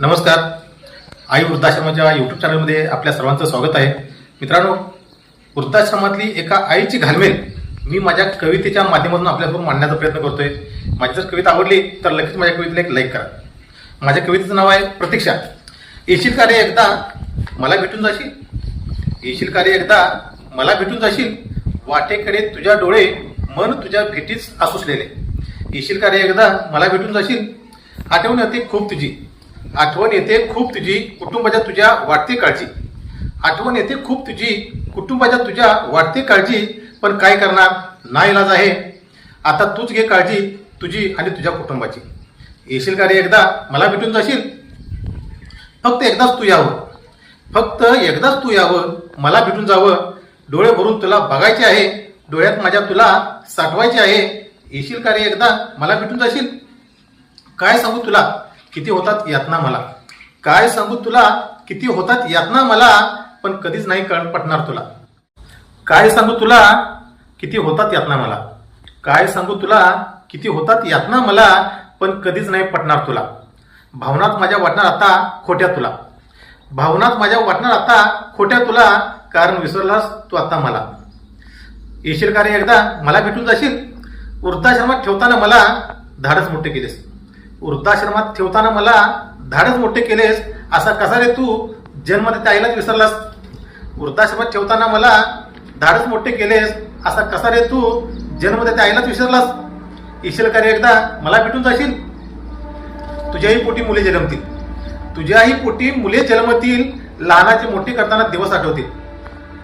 नमस्कार. आई वृद्धाश्रमाच्या यूट्यूब चॅनलमध्ये आपल्या सर्वांचं स्वागत आहे. मित्रांनो वृद्धाश्रमातली एका आईची घालमेल मी माझ्या कवितेच्या माध्यमातून आपल्यासमोर मांडण्याचा प्रयत्न करतोय. माझी जर कविता आवडली तर लगेच माझ्या कवितेला एक लाईक करा. माझ्या कवितेचं नाव आहे प्रतीक्षा. येशील का रे एकदा मला भेटून जाशील? येशील का रे एकदा मला भेटून जाशील? वाटेकडे तुझ्या डोळे मन तुझ्या भेटीच आसुसलेले. येशील का रे एकदा मला भेटून जाशील? आठवण येते खूप तुझी. आठवण येते खूप तुझी कुटुंबाच्या तुझ्या वाढती काळजी. आठवण येते खूप तुझी कुटुंबाच्या तुझ्या वाढती काळजी पण काय करणार? ना इलाज आहे. आता तूच घे काळजी तुझी आणि तुझ्या कुटुंबाची. येशील का रे एकदा? मला भेटून जाशील? फक्त एकदाच तू यावं. फक्त एकदाच तू यावं. मला भेटून जावं. डोळे भरून तुला बघायचे आहे. डोळ्यात माझ्या तुला साठवायचे आहे. येशील का रे एकदा? मला भेटून जाशील? काय सांगू तुला? किती होतात यातना मला. काय सांगू तुला किती होतात यातना मला पण कधीच नाही कळ पटणार तुला. काय सांगू तुला किती होतात यातना मला. काय सांगू तुला किती होतात यातना मला पण कधीच नाही पटणार तुला. भावनात माझ्या वाटणार आता खोट्या तुला. भावनात माझ्या वाटणार आता खोट्या तुला कारण विसरलास तू आता मला. येशील का एकदा? मला भेटून जाशील? वृद्धाश्रमात ठेवताना मला धाडस मोठे केलेस. वृद्धाश्रमात ठेवताना मला धाडच मोठे केलेस असा कसा रे तू? जन्मदात्या आईलाच विसरलास. वृद्धाश्रमात ठेवताना मला धाडच मोठे केलेस असा कसा रे तू? जन्मदात्या आईलाच विसरलास. येशील का रे एकदा? मला भेटून जाशील? तुझ्याही पोटी मुले जन्मतील. तुझ्याही पोटी मुले जन्मतील लहानाचे मोठे करताना दिवस आठवतील.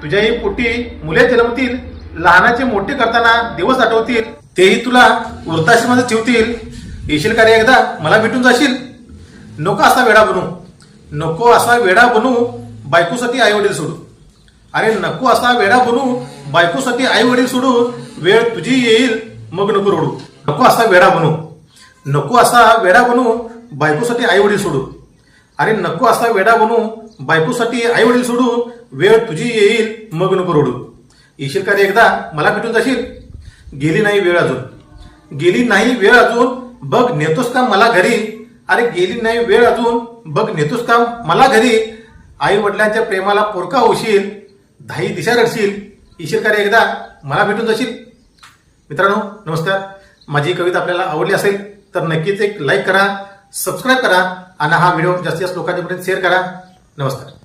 तुझ्याही पोटी मुले जन्मतील लहानाचे मोठे करताना दिवस आठवतील. तेही तुला वृद्धाश्रमात ठेवतील. येशील का रे एकदा? मला भेटून जाशील? नको असा वेडा बनू. नको असा वेडा बनू बायकोसाठी आई वडील सोडू. अरे नको असा वेडा बनू बायकोसाठी आई वडील सोडू वेळ तुझी येईल मग नको रडू. नको असा वेडा बनू. नको असा वेडा बनू बायकोसाठी आई वडील सोडू. अरे नको असा वेडा बनू बायकोसाठी आई वडील सोडू वेळ तुझी येईल मग नको रडू. येशील का रे एकदा? मला भेटून जाशील? गेली नाही वेळ अजून. गेली नाही वेळ अजून बघ नेतोस का मला घरी? अरे गेली नाही वेळ अजून. बघ नेतोस का मला घरी? आई वडिलांच्या प्रेमाला पोरका होशील धाई दिशा रडशील येशील का रे एकदा? मला भेटून जाशील? मित्रांनो नमस्कार. माझी कविता आपल्याला आवडली असेल तर नक्कीच एक लाईक करा सबस्क्राईब करा आणि हा व्हिडिओ जास्तीत जास्त लोकांच्यापर्यंत शेअर करा. नमस्कार.